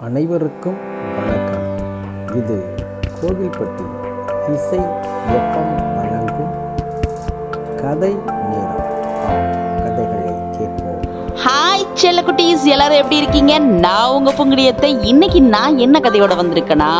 அனைவருக்கும் வணக்கம். இது கோவில்பட்டி இசை எஃப்எம் வழங்கும் கதை செல்ல செல்லக்குட்டீஸ் எல்லாரும் எப்படி இருக்கீங்க? நான் உங்க புங்குடியத்தை இன்னைக்கு நான் என்ன கதையோட வந்திருக்கேன்னா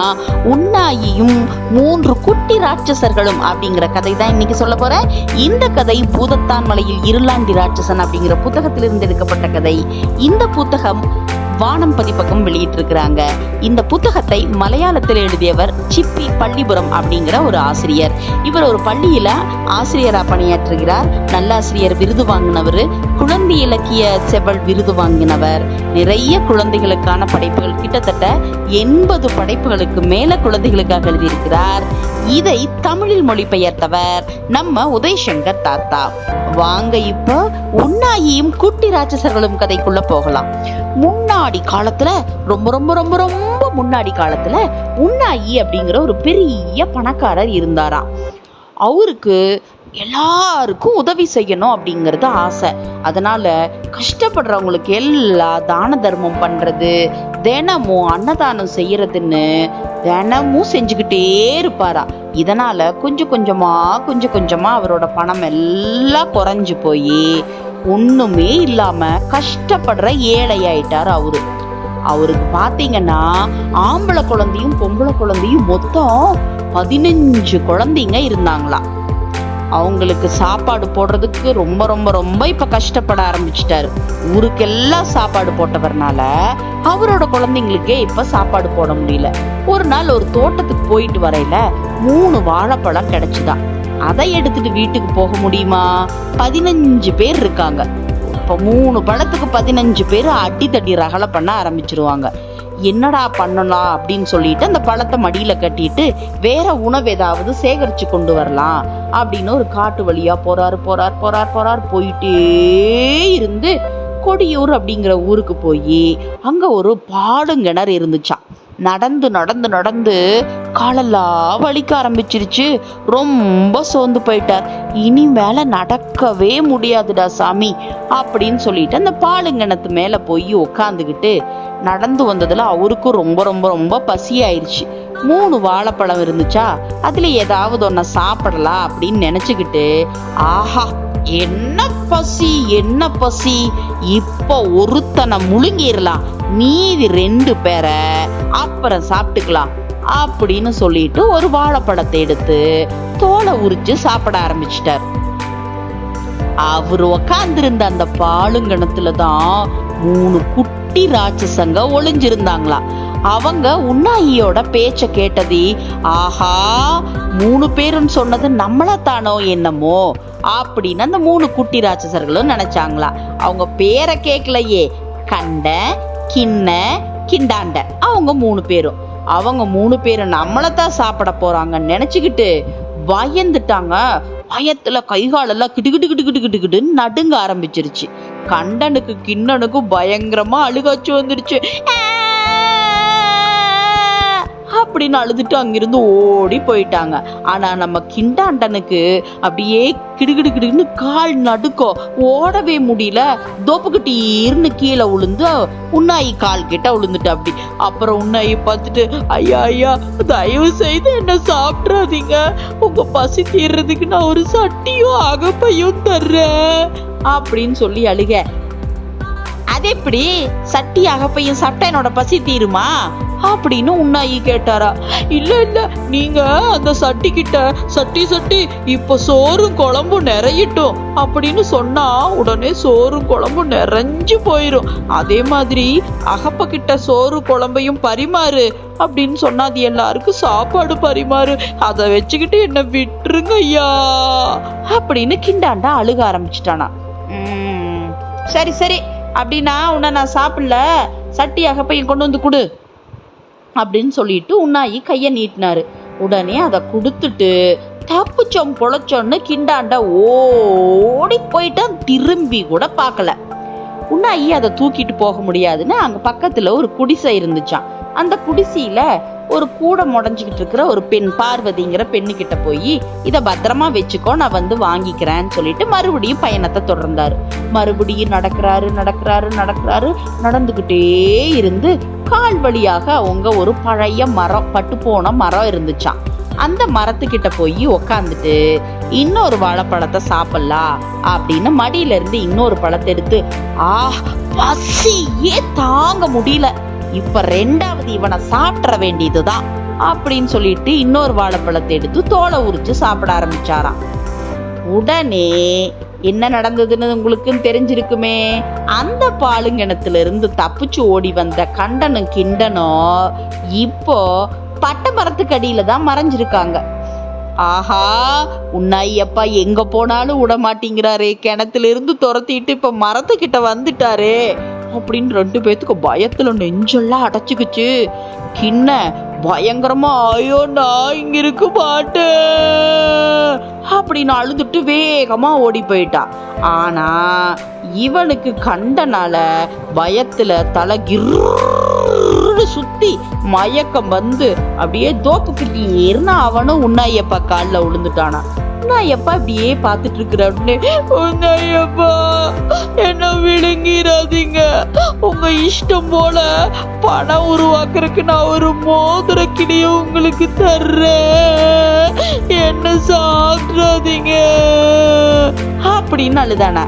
உன்னாயியும் மூன்று குட்டி ராட்சசர்களும் அப்படிங்கிற கதை தான் இன்னைக்கு சொல்ல போறேன். இந்த கதை பூதத்தான் மலையில் இருளாண்டி ராட்சசன் அப்படிங்கிற புத்தகத்திலிருந்து எடுக்கப்பட்ட கதை. இந்த புத்தகம் வானம் பதிப்பகம் வெளியிட்டிருக்கிறாங்க. இந்த புத்தகத்தை மலையாளத்தில் எழுதியவர் சிப்பி பள்ளிபுரம் அப்படிங்கிற ஒரு ஆசிரியர். இவர் ஒரு பள்ளியில ஆசிரியரா பணியாற்றுகிறார். நல்லாசிரியர் விருது வாங்கினவர். குழந்தை இலக்கிய செவல் விருது வாங்கினவர். நிறைய குழந்தைகளுக்கான படைப்புகள் கிட்டத்தட்ட எண்பது படைப்புகளுக்கு மேல குழந்தைகளுக்காக எழுதியிருக்கிறார். இதை தமிழில் மொழிபெயர்த்தவர் நம்ம உதயசங்கர் தாத்தா. வாங்க இப்போ உன்னாயியும் குட்டி ராட்சசர்களும் கதைக்குள்ள போகலாம். முன்னாடி காலத்துல ரொம்ப ரொம்ப ரொம்ப ரொம்ப முன்னாடி காலத்துல உன்னாயி அப்படிங்கிற ஒரு பெரிய பணக்காரர் இருந்தாராம். அவருக்கு எல்லாருக்கும் உதவி செய்யணும் அப்படிங்கிறது ஆசை. அதனால கஷ்டப்படுறவங்களுக்கு எல்லா தான தர்மம் பண்றது தினமும் அன்னதானம் செய்யறதுன்னு தினமும் செஞ்சுக்கிட்டே இருப்பாரா. இதனால கொஞ்சம் கொஞ்சமா கொஞ்சம் கொஞ்சமா அவரோட பணம் எல்லாம் குறைஞ்சு போய் ஒண்ணுமே இல்லாம கஷ்டப்படுற ஏழை ஆயிட்டார் அவரு. அவருக்கு பார்த்தீங்கன்னா ஆம்பளை குழந்தையும் பொம்பளை குழந்தையும் மொத்தம் பதினஞ்சு குழந்தைங்க இருந்தாங்களாம். அவங்களுக்கு சாப்பாடு போடுறதுக்கு ரொம்ப ரொம்ப ரொம்ப இப்ப கஷ்டப்பட ஆரம்பிச்சிட்டாரு. ஊருக்கெல்லாம் சாப்பாடு போட்டவர்னால அவரோட குழந்தைங்களுக்கே இப்ப சாப்பாடு போட முடியல. ஒரு நாள் ஒரு தோட்டத்துக்கு போயிட்டு வரையில மூணு வாழைப்பழம் கிடைச்சுதான் அதை எடுத்துட்டு வீட்டுக்கு போக முடியுமா? பதினஞ்சு பேர் இருக்காங்க. இப்ப மூணு பழத்துக்கு பதினஞ்சு பேர் அடித்தடி ரகலை பண்ண ஆரம்பிச்சிருவாங்க. என்னடா பண்ணலாம் அப்படின்னு சொல்லிட்டு அந்த பழத்தை மடியில் கட்டிட்டு வேற உணவு ஏதாவது சேகரித்து கொண்டு வரலாம் அப்படின்னு ஒரு காட்டு வழியா போறார் போறார் போறார் போறார். போயிட்டே இருந்து கொடியூர் அப்படிங்கிற ஊருக்கு போய் அங்கே ஒரு பாடுங்கிணறு இருந்துச்சாம் நடந்து நடந்து நடந்து காலெல்லாம் வலிக்க ஆரம்பிச்சிருச்சு. ரொம்ப சோர்ந்து போயிட்டார். இனி மேலே நடக்கவே முடியாதுடா சாமி அப்படின்னு சொல்லிட்டு அந்த பாலுங்கிணத்து மேலே போய் உக்காந்துக்கிட்டு நடந்து வந்ததுல அவருக்கும் ரொம்ப ரொம்ப ரொம்ப பசி ஆயிடுச்சு மூணு வாழைப்பழம் இருந்துச்சா? அதுல ஏதாவது ஒன்ன சாப்பிடலாம் அப்படின்னு நினைச்சுக்கிட்டு ஆஹா என்ன பசி என்ன பசி? இப்போ ஒருத்தனை முழுங்கிடலாம். மீதி ரெண்டு பேரை அப்புறம் சாப்பிட்டுக்கலாம் அப்படின்னு சொல்லிட்டு ஒரு வாழைப்பழத்தை எடுத்து தோலை உரிச்சு சாப்பிட ஆரம்பிச்சிட்டார். அவர் உக்காந்துருந்த அந்த பாலுங்கணத்துல தான் மூணு குட்டி குட்டி ராட்சசங்க ஒளிஞ்சிருந்தாங்களாம் அவங்க உன்னாயியோட பேச்ச கேட்டதி ஆஹா மூணு பேருன்னு சொன்னது நம்மளத்தானோ தானோ என்னமோ? அப்படின்னு அந்த மூணு குட்டி ராட்சசர்களும் நினைச்சாங்களா. அவங்க பேரை கேட்கலையே கண்ட கிண்ண கிண்டாண்ட. அவங்க மூணு பேரும். அவங்க மூணு பேரும் நம்மளைத்தான் சாப்பிட போறாங்கன்னு நினைச்சுக்கிட்டு பயந்துட்டாங்க. பயத்துல கைகாலெல்லாம் கிட்டு கிட்டு கிட்டு கிட்டு கிடு நடுங்க ஆரம்பிச்சிருச்சு. கண்டனுக்கு கிண்ணனுக்கும் பயங்கரமா அழுகாச்சு வந்துருச்சு அப்படின்னு அழுதுட்டு அங்கிருந்து ஓடி போயிட்டாங்க. ஆனா நம்ம கிண்டாண்டனுக்கு அப்படியே கிடுகிடு கிடுன்னு கால் நடுக்கோ ஓடவே முடியல. தோப்புக்கிட்டீர்னு கீழே விழுந்து உன்னாயி கால் கிட்ட விழுந்துட்டு அப்படி. அப்புறம் உன்னாயி பார்த்துட்டு ஐயா ஐயா தயவு செய்து என்ன சாப்பிட்றாதீங்க. உங்க பசி தீர்றதுக்கு நான் ஒரு சட்டியும் அகப்பையும் தர்றேன். அப்படின்னு சொல்லி அழுக. அது எப்படி சட்டி அகப்பையும் சாப்பிட்டா என்னோட பசி தீருமா? அப்படின்னு உன்னாயி கேட்டாரா. இல்ல இல்ல நீங்க அந்த சட்டி கிட்ட சட்டி சட்டி இப்ப சோறும் குழம்பும் நிறையட்டும் அப்படின்னு சொன்னா உடனே சோறும் குழம்பும் நிறைஞ்சு போயிரும். அதே மாதிரி அகப்ப கிட்ட சோறு குழம்பையும் பரிமாறு அப்படின்னு சொன்னா அது எல்லாருக்கும் சாப்பாடு பரிமாறு. அதை வச்சுக்கிட்டு என்ன விட்டுருங்க ஐயா அப்படின்னு கிண்டாண்டா அழுக ஆரம்பிச்சிட்டானா. சரி சரி. அப்படின்னா உன்னை நான் சாப்பிடல. சட்டி அகப்பையும் கொண்டு வந்து கொடு. அப்படின்னு சொல்லிட்டு உன்னாயி கையை நீட்டினாரு. உடனே அதை கொடுத்துட்டு தப்புச்சோம் பொழைச்சோன்னு கிண்டாண்ட ஓடி போயிட்டான் திரும்பி கூட பார்க்கல. உன்னாயி அதை தூக்கிட்டு போக முடியாதுன்னு அங்க பக்கத்துல ஒரு குடிசை இருந்துச்சான் அந்த குடிசையில ஒரு கூடை முடஞ்சுக்கிட்டு இருக்கிற ஒரு பெண் பார்வதிங்கிற பெண்ணு கிட்ட போய் இதை பத்திரமா வச்சுக்கோ நான் வந்து வாங்கிக்கிறேன்னு சொல்லிட்டு மறுபடியும் பயணத்தை தொடர்ந்தாரு. மறுபடியும் நடக்கிறாரு நடக்கிறாரு நடக்கிறாரு. நடந்துகிட்டே இருந்து கால் வழியாக அவங்க ஒரு பழைய மரம் பட்டு போன மரம் இருந்துச்சாம். அந்த மரத்துக்கிட்ட போய் உக்காந்துட்டு இன்னொரு வாழைப்பழத்தை சாப்பிடலாம் அப்படின்னு மடியில இருந்து இன்னொரு பழத்தை எடுத்து ஆ பசியே தாங்க முடியல. இப்ப ரெண்டாவது இவனை சாப்பிட வேண்டியதுதான் அப்படின்னு சொல்லிட்டு இன்னொரு வாழைப்பழத்தை எடுத்து தோலை உரிச்சு சாப்பிட ஆரம்பிச்சாராம். உடனே என்ன நடந்ததுன்னு உங்களுக்கும் தெரிஞ்சிருக்குமே? அந்த பாலுங்கிணத்துல இருந்து தப்பிச்சு ஓடி வந்த கண்டனும் கிண்டனும் இப்போ பட்ட மரத்துக்கு அடியில தான் மறைஞ்சிருக்காங்க. ஆஹா உன்னாய் அப்பா எங்க போனாலும் விட மாட்டேங்கிறாரே கிணத்துல இருந்து துரத்திட்டு இப்ப மரத்துக்கிட்ட வந்துட்டாரே. அப்படின்னு ரெண்டு பேத்துக்கு பயத்துல நெஞ்செல்லாம் அடைச்சுக்குச்சு. கிண்ண பயங்கரமா ஐயோ நான் இங்க இருக்க மாட்டேன் அப்படின்னு அழுதுட்டு வேகமா ஓடி போயிட்டா. ஆனா இவனுக்கு கண்டனால பயத்துல தலை கிர்னு சுத்தி மயக்கம் வந்து அப்படியே தோப்புக்கிட்டு ஏறினா அவனும் உன்னாயப்பா காலில் நான் எப்பா இப்படியே பார்த்துட்டு இருக்கிற உடனே என்ன விழுங்கிறாதீங்க உங்க இஷ்டம் போல பணம் உருவாக்குறதுக்கு நான் ஒரு மோதிர கிளிய உங்களுக்கு தர்றேன். என்ன சாப்பிடாதீங்க அப்படின்னு அழுதானா.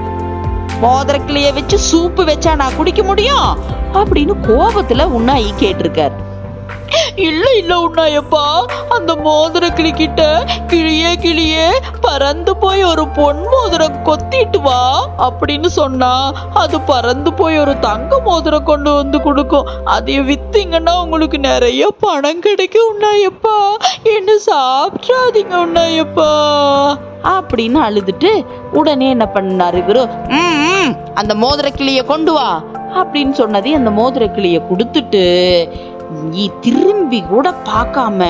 மோதிர கிளிய வச்சு சூப்பு வச்சா நான் குடிக்க முடியும்? அப்படின்னு கோபத்துல உன்னாயி கேட்டிருக்காரு. இல்ல இல்ல உன்னாயப்பா. அந்த மோதிர கிளிக்கிட்ட கிளியே கிளியே பறந்து போய் ஒரு பொன் மோதிரம் கொத்திட்டு வா அப்படின்னு சொன்னா அது பறந்து போய் ஒரு தங்க மோதிரம் கொண்டு வந்து கொடுக்கும். அதை வித்தீங்கன்னா உங்களுக்கு நிறைய பணம் கிடைக்கும் உன்னாயப்பா. என்ன சாப்பிட்றாதீங்க உன்னாயப்பா. அப்படின்னு அழுதுட்டு உடனே என்ன பண்ணாரு குரு அந்த மோதிர கிளிய கொண்டு வா அப்படின்னு சொன்னதே அந்த மோதிர கிளிய கொடுத்துட்டு திரும்பி கூட பார்க்காம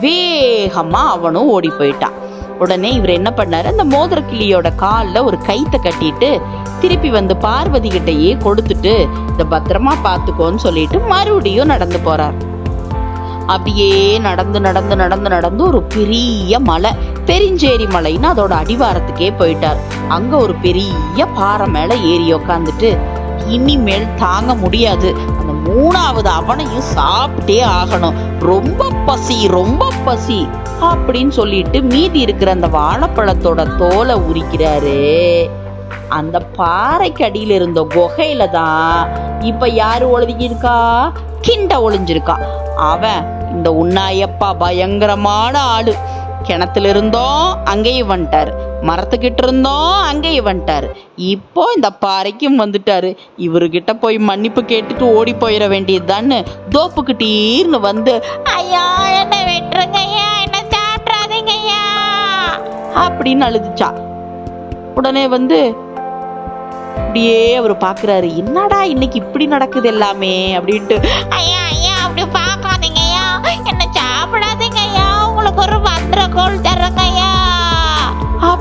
வேகமா அவனும் ஓடி போயிட்டான் உடனே இவர் என்ன பண்ணாரு? அந்த மோதிர கிளியோட காலில் ஒரு கைத்தை கட்டிட்டு திருப்பி வந்து பார்வதி கிட்டையே கொடுத்துட்டு இந்த பத்திரமா பார்த்துக்கோன்னு சொல்லிட்டு மறுபடியும் நடந்து போறார். அப்படியே நடந்து நடந்து நடந்து நடந்து ஒரு பெரிய மலை பெருஞ்சேரி மலைன்னு அதோட அடிவாரத்துக்கே போயிட்டார். அங்க ஒரு பெரிய பாறை மேல ஏறி உக்காந்துட்டு இனிமேல் தாங்க முடியாது. அந்த மூணாவது அவனையும் சாப்பிட்டே ஆகணும். ரொம்ப பசி ரொம்ப பசி அப்படின்னு சொல்லிட்டு மீதி இருக்கிற அந்த வாழைப்பழத்தோட தோலை உரிக்கிறாரு. அந்த பாறைக்கு அடியில் இருந்த குகையில தான் இப்ப யாரு ஒளிஞ்சிருக்கா? கிண்ட ஒளிஞ்சிருக்கா. அவன் இந்த உன்னாயப்பா பயங்கரமான ஆளு. கிணத்துல இருந்தோம் அங்கேயும் வந்துட்டாரு. மரத்துக்கிட்ட இருந்தோம் அங்கேயே வந்துட்டாரு இப்போ இந்த பாறைக்கும் வந்துட்டாரு. இவருக்கிட்ட போய் மன்னிப்பு கேட்டுட்டு ஓடி போயிட வேண்டியதுதான்னு தோப்புக்கிட்டீர்னு வந்து ஐயா என்ன வெட்டுருங்க ஐயா என்ன சாப்பிட்றாதீங்க ஐயா. அப்படின்னு அழுதுச்சா. உடனே வந்து அப்படியே அவர் பார்க்குறாரு என்னடா இன்னைக்கு இப்படி நடக்குது எல்லாமே? அப்படின்ட்டு ஐயா ஐயா அப்படி பார்க்காதீங்க ஐயா.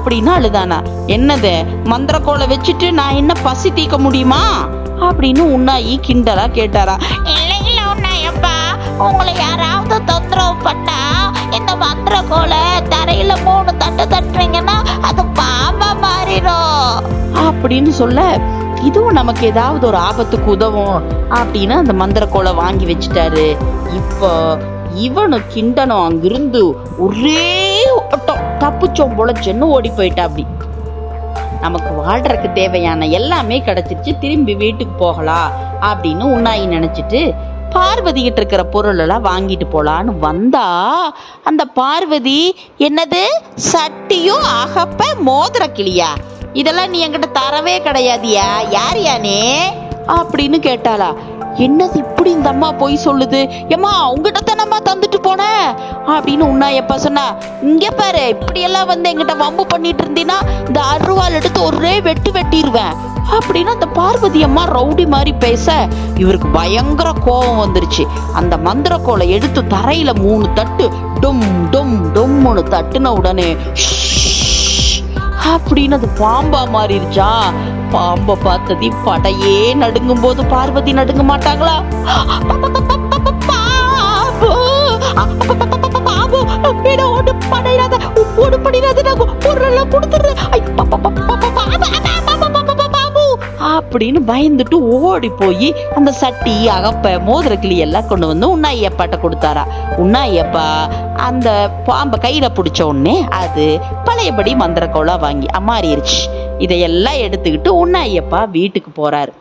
அப்படின்னு அழுதானா? என்னது மந்திரக்கோளை வச்சுட்டு நான் என்ன பசி தீக்க முடியுமா? அப்படின்னு உன்னாயி கிண்டலா கேட்டாரா. இல்ல உன்னாயப்பா உங்களை யாராவது தொந்தரவு பண்ணா இந்த மந்திரக்கோளை தரையில மூணு தட்டு தட்டுறீங்கன்னா அது பாம்பா மாறிடும். அப்படின்னு சொல்ல இதுவும் நமக்கு ஏதாவது ஒரு ஆபத்துக்கு உதவும் அப்படின்னு அந்த மந்திரக்கோளை வாங்கி வச்சுட்டாரு. இப்போ இவனும் கிண்டனும் அங்கிருந்து ஒரே ஓட்டம். தப்புச்சோம் பொழைச்சேன்னு ஓடி போயிட்டா அப்படி நமக்கு வாழ்றதுக்கு தேவையான எல்லாமே கிடைச்சிருச்சு திரும்பி வீட்டுக்கு போகலாம் அப்படின்னு உன்னாயி நினைச்சிட்டு பார்வதிகிட்டு இருக்கிற பொருள் எல்லாம் வாங்கிட்டு போலான்னு வந்தா அந்த பார்வதி என்னது? சட்டியும் அகப்ப மோதிர கிளியா? இதெல்லாம் நீ என்கிட்ட தரவே கிடையாதியா? யார் யானே அப்படின்னு கேட்டாளா. என்னது இப்படி இந்த அம்மா பொய் சொல்லுது? ஏமா உங்ககிட்ட தானம்மா தந்துட்டு போனேன் அப்படின்னு உன்னாயப்பா சொன்னா இங்க பாரு இப்படி எல்லாம் வந்து என்கிட்ட வம்பு பண்ணிட்டு இருந்தீன்னா இந்த அருவாள் எடுத்து ஒரே வெட்டு வெட்டிடுவேன் அப்படின்னு அந்த பார்வதி அம்மா ரவுடி மாதிரி பேச இவருக்கு பயங்கர கோபம் வந்துருச்சு. அந்த மந்திர கோலை எடுத்து தரையில மூணு தட்டு டொம் டொம் டொம்னு தட்டுன உடனே அப்படின்னு அது பாம்பா மாறிடுச்சா பாம்பை பார்த்ததி படையே நடுங்கும் போது பார்வதி நடுங்க மாட்டாங்களா அப்படின்னு பயந்துட்டு ஓடி போய் அந்த சட்டி அகப்ப மோதிர கிளி எல்லாம் கொண்டு வந்து உண்ணாயப்பாட்ட கொடுத்தாரா உண்ணாயப்பா அந்த பாம்பை கையில பிடிச்ச உடனே அது பழையபடி மந்திர கோலா வாங்கி அம்மாறிடுச்சு இதையெல்லாம் எடுத்துக்கிட்டு உன்ன ஐயப்பா வீட்டுக்கு போறாரு.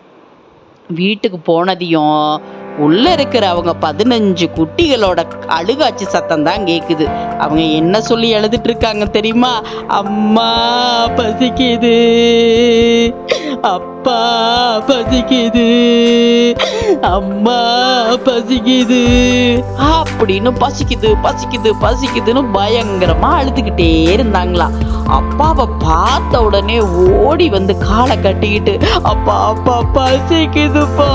வீட்டுக்கு போனதையும் உள்ள இருக்கிற அவங்க பதினஞ்சு குட்டிகளோட அழுகாட்சி சத்தம் தான் கேக்குது. அவங்க என்ன சொல்லி எழுதிட்டு இருக்காங்க தெரியுமா? அம்மா பசிக்குது. அப்பா பசிக்குது. அம்மா பசிக்குது. அப்படின்னு பசிக்குது பசிக்குது பசிக்குதுன்னு பயங்கரமா அழுதுகிட்டே இருந்தாங்களாம். அப்பாவை பார்த்த உடனே ஓடி வந்து காலை கட்டிக்கிட்டு அப்பா அப்பா பசிக்குதுப்பா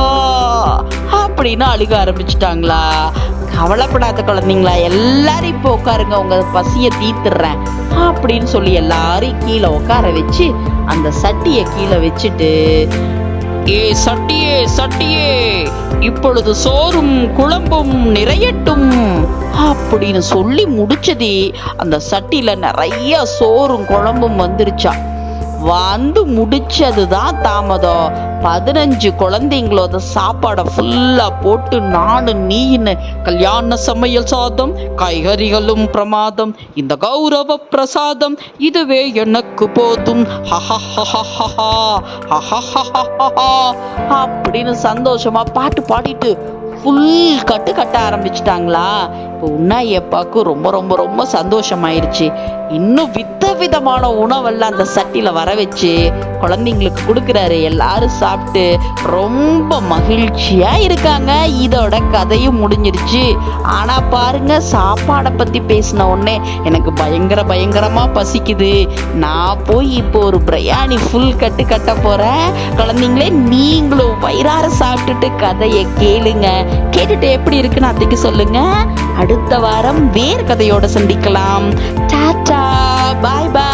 அப்படின்னு அழுக ஆரம்பிச்சிட்டாங்களா? கவலைப்படாத குழந்தைங்களா எல்லாரும் இப்போ உட்காருங்க உங்க பசியை தீத்துறேன் அப்படின்னு சொல்லி எல்லாரையும் கீழே உட்கார வச்சு அந்த சட்டியை கீழே வச்சுட்டு ஏ சட்டியே சட்டியே இப்பொழுது சோறும் குழம்பும் நிறையட்டும் அப்படின்னு சொல்லி முடிச்சதே அந்த சட்டியில் நிறைய சோறும் குழம்பும் வந்துருச்சா வந்து முடிச்சது தான் தாமதம் பதினஞ்சு குழந்தைங்களோட சாப்பாடை ஃபுல்லாக போட்டு நானு நீன்னு கல்யாண சமையல் சாதம் காய்கறிகளும் பிரமாதம் இந்த கௌரவ பிரசாதம் இதுவே எனக்கு போதும் அப்படின்னு சந்தோஷமா பாட்டு பாடிட்டு ஃபுல் கட்டு கட்ட ஆரம்பிச்சிட்டாங்களா அப்போ உண்ணாயப்பாக்கு ரொம்ப ரொம்ப ரொம்ப சந்தோஷமாயிருச்சு. இன்னும் வித்த விதமான உணவெல்லாம் அந்த சட்டியில் வர வச்சு குழந்தைங்களுக்கு கொடுக்குறாரு. எல்லாரும் சாப்பிட்டு ரொம்ப மகிழ்ச்சியாக இருக்காங்க. இதோட கதையும் முடிஞ்சிருச்சு. ஆனால் பாருங்க சாப்பாடை பற்றி பேசின உடனே எனக்கு பயங்கர பயங்கரமாக பசிக்குது. நான் போய் இப்போ ஒரு பிரியாணி ஃபுல் கட்டு கட்ட போகிறேன் குழந்தைங்களே நீங்களும் வயிறார சாப்பிட்டுட்டு கதையை கேளுங்க. கேட்டுட்டு எப்படி இருக்குன்னு அத்தைக்கு சொல்லுங்க. அடுத்த வாரம் வேறு கதையோட சந்திக்கலாம். டாட்டா. Bye bye.